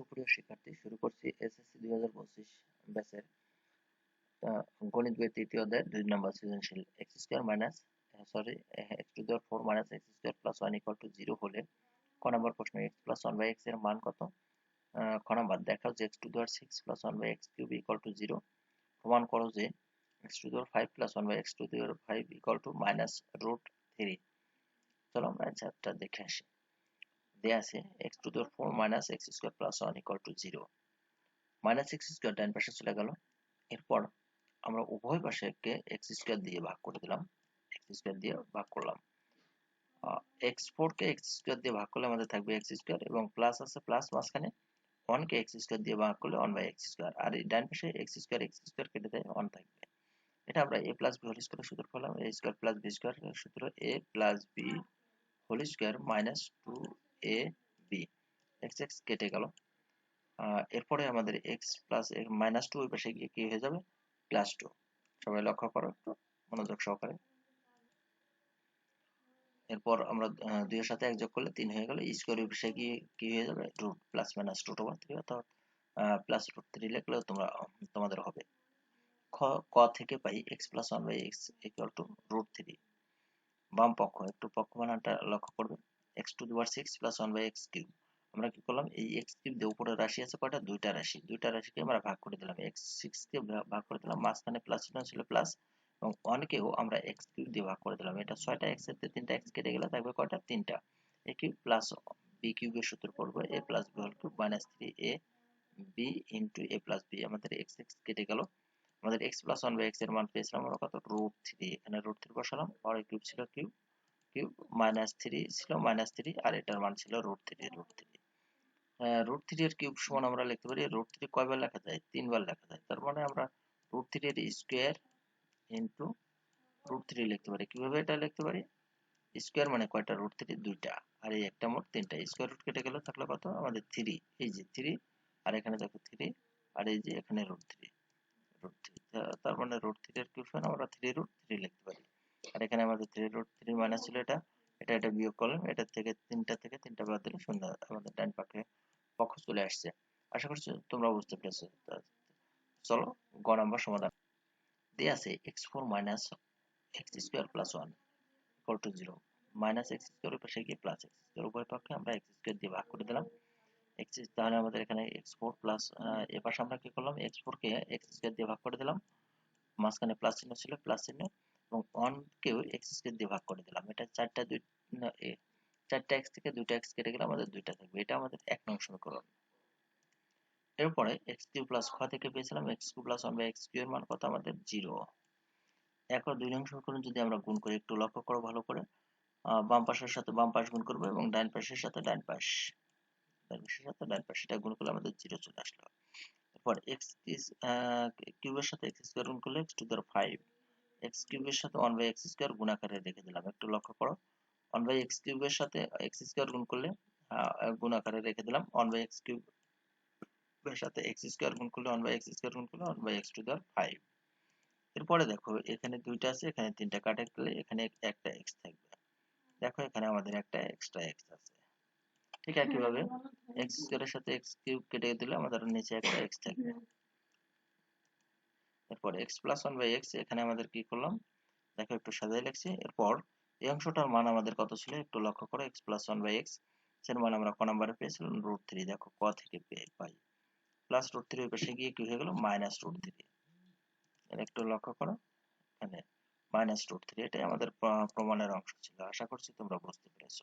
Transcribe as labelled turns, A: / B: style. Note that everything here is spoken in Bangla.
A: সুপ্রিয় শিক্ষার্থী শুরু করছি এসএসসি দুই হাজার পঁচিশ ব্যাচের। গণিত বই তৃতীয় অধ্যায় দুই নম্বর সৃজনশীল। X square minus sorry x to the power four minus x square plus one equal to zero হলে ক নম্বর প্রশ্ন, এক্স প্লাস ওয়ান বাই এক্সের মান কত? খ নম্বর, দেখাও যে x to the power six plus one by x cube equal to zero. প্রমাণ করো যে x to the power five plus one by x to the power five equal to minus root three. চলো আমরা চ্যাপ্টার দেখে আসি। দেয়া আছে x to the power four minus x square plus one equal to zero minus ডান পাশে চলে গেল। এরপর আমরা উভয় পাশেকে এক্স স্কোয়ার দিয়ে ভাগ করে দিলাম এক্স স্কোয়ার দিয়ে ভাগ করলাম। এক্স কে এক্স স্কোয়ার দিয়ে ভাগ করলে আমাদের থাকবে এক্স স্কোয়ার এবং প্লাস আছে প্লাস মাঝখানে কে এক্স স্কোয়ার দিয়ে ভাগ করলে ওয়ান বাই এক্স আর এই ডান পাশে এক্স স্কোয়ার এক্স স্কোয়ার কেটে দেয় ওয়ান থাকবে। এটা আমরা a plus b whole square সূত্র পেলাম। A square plus b square সূত্র a plus b whole square minus two a b x x কেটে গেল। এরপরে আমাদের এক্স প্লাস মাইনাস টু পাশে গিয়ে কি হয়ে যাবে? প্লাস সবাই লক্ষ্য করো একটু, মনোযোগ সহকারে। এরপর আমরা দুইয়ের সাথে এক যোগ করলে তিন হয়ে গেল। স্কোয়ার ওই পাশে গিয়ে কি হয়ে যাবে? Root plus minus root over three অর্থাৎ তোমরা, তোমাদের হবে। খ, ক থেকে পাই x plus one by three বাম পক্ষ, একটু পক্ষ মানটা লক্ষ্য করবে। এক্স টু দিবার six plus one by x cube আমরা কি করলাম? এই এক্স কিউব দিয়ে উপরে রাশি আছে কয়টা? দুইটা রাশি। দুইটা রাশিকে আমরা ভাগ করে দিলাম। এক্স সিক্স কে ভাগ করে দিলাম। মাঝখানে প্লাস চিহ্ন ছিল প্লাস এবং ওয়ানকেও আমরা এক্স কিউব দিয়ে ভাগ করে দিলাম। এটা ছয়টা এক্সের তিনটা এক্স কেটে গেলে থাকবে কয়টা? তিনটা। এ কিউব প্লাস বি কিউবের সূত্র পড়বে। এ প্লাস বি হল cube minus three a b into a plus b আমাদের এক্স এক্স কেটে গেল। আমাদের এক্স প্লাস ওয়ান বাই এক্সের মান পেয়েছিলাম আমরা কত? রুট থ্রি এখানে রুট থ্রি বসালাম। পরে কিউব ছিল কিউব কিউব মাইনাস থ্রি ছিল মাইনাস থ্রি আর এটার মান ছিল root three root three root three এর কিউব সমান আমরা লিখতে পারি রুট থ্রি কয়বার লেখা যায়? তিনবার লেখা যায়। তার মানে আমরা রুট থ্রি এর স্কোয়ার ইন্টু রুট থ্রি লিখতে পারি। কীভাবে এটা লিখতে পারি? স্কোয়ার মানে কয়টা? রুট থ্রি দুইটা। আর এই একটা মোট তিনটা। স্কোয়ার রুট কেটে গেলে থাকল কত? আমাদের থ্রি এই যে থ্রি আর এখানে দেখো থ্রি আর এই যে এখানে রুট থ্রি রুট থ্রি তার মানে রুট থ্রি এর কিউব সমান আমরা থ্রি রুট থ্রি লিখতে পারি আর এখানে আমাদের থ্রি মাইনাস ছিল এটা। এটা এটা বিয়োগ করলাম। এটা থেকে তিনটা থেকে তিনটা বাদ দিলে শূন্য আমাদের ডান পাখে পক্ষ চলে আসছে। আশা করছি তোমরা বুঝতে পেরেছ। চলো, গ নাম্বার সমাধান। দিয়ে আছে x four minus x square plus one equal to zero minus x square পাশে গিয়ে প্লাস এক্স স্কোয়ার উভয় পক্ষে আমরা এক্স স্কোয়ার দিয়ে ভাগ করে দিলাম। এক্স তাহলে আমাদের এখানে এক্স ফোর প্লাস এ পাশে আমরা কি করলাম? এক্স ফোর কে এক্স স্কোয়ার দিয়ে ভাগ করে দিলাম। মাঝখানে প্লাস চিহ্ন ছিল প্লাস চিহ্ন। এবং ওয়ান কেও এক্স স্কোয়ার দিয়ে ভাগ করে দিলাম। এটা চারটা দুই চারটা এক্স থেকে দুইটা এক্স কেটে গেলে আমাদের দুইটা থাকবে। এটা আমাদের এক নং সমীকরণ। এরপরে এক্স কিউ প্লাস খ থেকে পেয়েছিলাম x cube plus one by x cube এর মান কত? আমাদের জিরো এখন দুই নং সমীকরণ যদি আমরা গুণ করি, একটু লক্ষ্য করো ভালো করে। বাম পাশের সাথে বাম পাশ গুণ করব এবং ডান পাশের সাথে ডান পাশ। ডান পাশের সাথে ডান পাশ, এটা গুণ করলে আমাদের জিরো চলে আসলো। এরপর এক্স কিউবের সাথে এক্স স্কোয়ার গুণ করলে x to the five x কিউবের সাথে ওয়ান বাই এক্স স্কোয়ার গুণ আকারে রেখে দিলাম। একটু লক্ষ্য করো ওয়ান বাই এক্স কিউবের সাথে এক্স স্কোয়ার গুণ করলে গুণ আকারে রেখে দিলাম। ওয়ান বাই এক্স কিউবের সাথে এক্স স্কোয়ার গুণ করলে ওয়ান বাই এক্স স্কোয়ার গুণ করলে one by x to the five এরপরে দেখো, এখানে দুইটা আছে, এখানে তিনটা কাটে গেলে এখানে একটা এক্স থাকবে। দেখো এখানে আমাদের একটা এক্সট্রা এক্স আছে। ঠিক একইভাবে এক্স স্কোয়ারের সাথে এক্স কিউব কেটে দিলে আমাদের নিচে একটা এক্স থাকবে। এরপর x plus one by x এখানে আমাদের কি করলাম? দেখো একটু সাজাই লিখছি। এরপর এই অংশটার মান আমাদের কত ছিল? একটু লক্ষ্য করো এক্স প্লাস ওয়ান বাই এক্সের মান আমরা ক নাম্বারে পেয়েছিলাম? রুট থ্রি দেখো, ক থেকে পাই। প্লাস রুট থ্রি পাশে গিয়ে কি হয়ে গেল? মাইনাস রুট থ্রি একটু লক্ষ্য করো, এখানে মাইনাস রুট থ্রি এটাই আমাদের প্রমাণের অংশ ছিল। আশা করছি তোমরা বুঝতে পেরেছ।